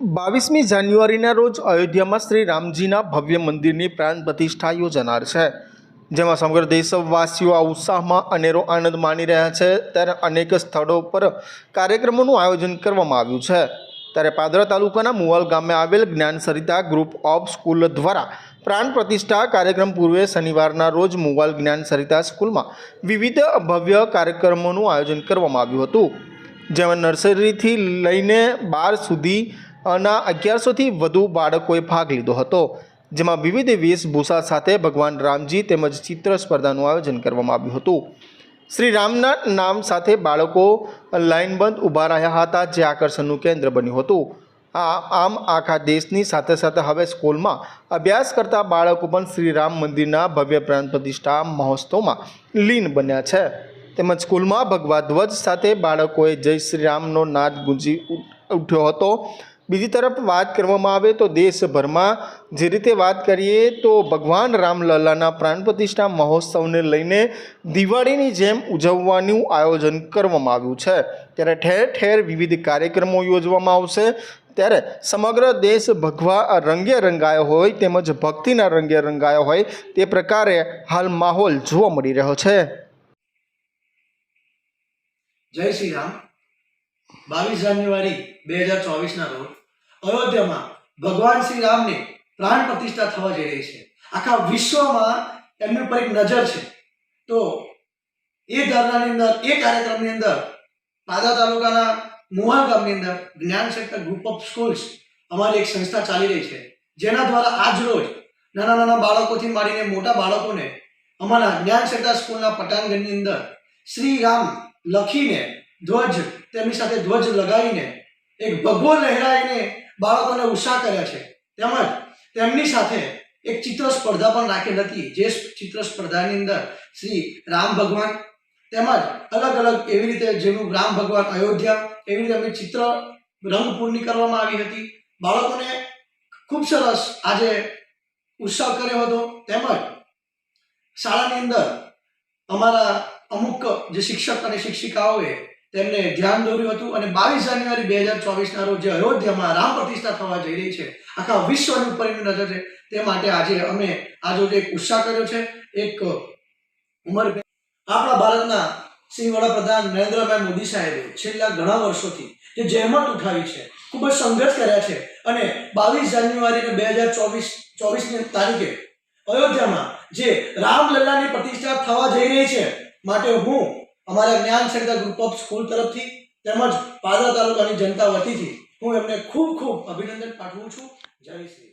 બાવીસમી જાન્યુઆરીના રોજ અયોધ્યામાં શ્રી રામજીના ભવ્ય મંદિરની પ્રાણ પ્રતિષ્ઠા યોજાનાર છે, જેમાં સમગ્ર દેશવાસીઓ આ ઉત્સાહમાં અનેરો આનંદ માણી રહ્યા છે. ત્યારે અનેક સ્થળો પર કાર્યક્રમોનું આયોજન કરવામાં આવ્યું છે. ત્યારે પાદરા તાલુકાના મુવાલ ગામે આવેલ જ્ઞાન સરિતા ગ્રુપ ઓફ સ્કૂલ દ્વારા પ્રાણ પ્રતિષ્ઠા કાર્યક્રમ પૂર્વે શનિવારના રોજ મુવાલ જ્ઞાન સરિતા સ્કૂલમાં વિવિધ ભવ્ય કાર્યક્રમોનું આયોજન કરવામાં આવ્યું હતું. જેમાં નર્સરીથી લઈને બાર સુધી ના અગિયારસોથી વધુ બાળકોએ ભાગ લીધો હતો, જેમાં વિવિધ વેશભૂષા સાથે ભગવાન રામજી તેમજ ચિત્ર સ્પર્ધાનું આયોજન કરવામાં આવ્યું હતું. શ્રી રામના નામ સાથે બાળકો લાઇનબંધ ઊભા રહ્યા હતા, જે આકર્ષણનું કેન્દ્ર બન્યું હતું. આ આમ આખા દેશની સાથે સાથે હવે સ્કૂલમાં અભ્યાસ કરતા બાળકો પણ શ્રી રામ મંદિરના ભવ્ય પ્રાણ પ્રતિષ્ઠા મહોત્સવમાં લીન બન્યા છે. તેમજ સ્કૂલમાં ભગવા ધ્વજ સાથે બાળકોએ જય શ્રી રામનો નાદ ગુંજી ઉઠ- ઉઠ્યો હતો. બીજી તરફ વાત કરવામાં આવે તો દેશભરમાં જે રીતે વાત કરીએ તો ભગવાન રામલલ્લાના પ્રાણ પ્રતિષ્ઠા મહોત્સવને લઈને દિવાળીની જેમ ઉજવવાનું આયોજન કરવામાં આવ્યું છે. ત્યારે ઠેર ઠેર વિવિધ કાર્યક્રમો યોજવામાં આવશે. ત્યારે સમગ્ર દેશ ભગવા રંગે રંગાયો હોય તેમજ ભક્તિના રંગે રંગાયો હોય તે પ્રકારે હાલ માહોલ જોવા મળી રહ્યો છે. જય શ્રી રામ. બાવીસ જાન્યુઆરી બે હજાર ચોવીસના રોજ અયોધ્યામાં ભગવાન શ્રી રામને પ્રાણ પ્રતિષ્ઠા થવા જઈ રહી છે. આખા વિશ્વમાં એમની પર એક નજર છે. તો એ ધરણાની અંદર, એ કાર્યક્રમની અંદર પાદા તાલુકાના મુહાલ ગામની અંદર જ્ઞાન સેક્ટર ગ્રુપ ઓફ સ્કૂલ્સ અમારી એક સંસ્થા ચાલી રહી છે. જેના દ્વારા આજ રોજ નાના નાના બાળકોથી માંડીને મોટા બાળકોને અમારા જ્ઞાન સેક્ટર સ્કૂલના પટાંગણની અંદર શ્રી રામ લખીને ધ્વજ, તેમની સાથે ધ્વજ લગાવીને એક ભગવો લહેરાઈને બાળકોને ઉત્સાહ કર્યા છે. તેમજ તેમની સાથે એક ચિત્ર સ્પર્ધા પણ રાખેલ હતી. જે ચિત્ર સ્પર્ધાની અંદર શ્રી રામ ભગવાન તેમજ અલગ અલગ એવી રીતે જેનું રામ ભગવાન અયોધ્યા એવી રીતે એમની ચિત્ર રંગપૂર્ણી કરવામાં આવી હતી. બાળકોને ખૂબ સરસ આજે ઉત્સાહ કર્યો હતો. તેમજ શાળાની અંદર અમારા અમુક જે શિક્ષક અને શિક્ષિકાઓએ તેમને ધ્યાન દોર્યું હતું અને બાવીસ જાન્યુઆરી બે હજાર ચોવીસના રોજ અયોધ્યામાં રામ પ્રતિષ્ઠા થવા જઈ રહી છે, આખા વિશ્વની ઉપર એની નજર છે, તે માટે આજે અમે આજે એક ઉત્સાહ કર્યો છે, એક ઉમર આપણા ભારતના શ્રી વડાપ્રધાન નરેન્દ્રભાઈ મોદી સાહેબે છેલ્લા ઘણા વર્ષોથી જે જહેમત ઉઠાવી છે, ખૂબ જ સંઘર્ષ કર્યા છે અને બાવીસ જાન્યુઆરી બે હજાર ચોવીસ, ચોવીસની તારીખે અયોધ્યામાં જે રામલલ્લાની પ્રતિષ્ઠા થવા જઈ રહી છે, માટે હું અમારા જ્ઞાન શંકર ગ્રુપ ઓફ સ્કૂલ તરફથી તેમજ પાદરા તાલુકાની જનતા વતીથી હું એમને ખૂબ ખૂબ અભિનંદન પાઠવું છું. જય શ્રી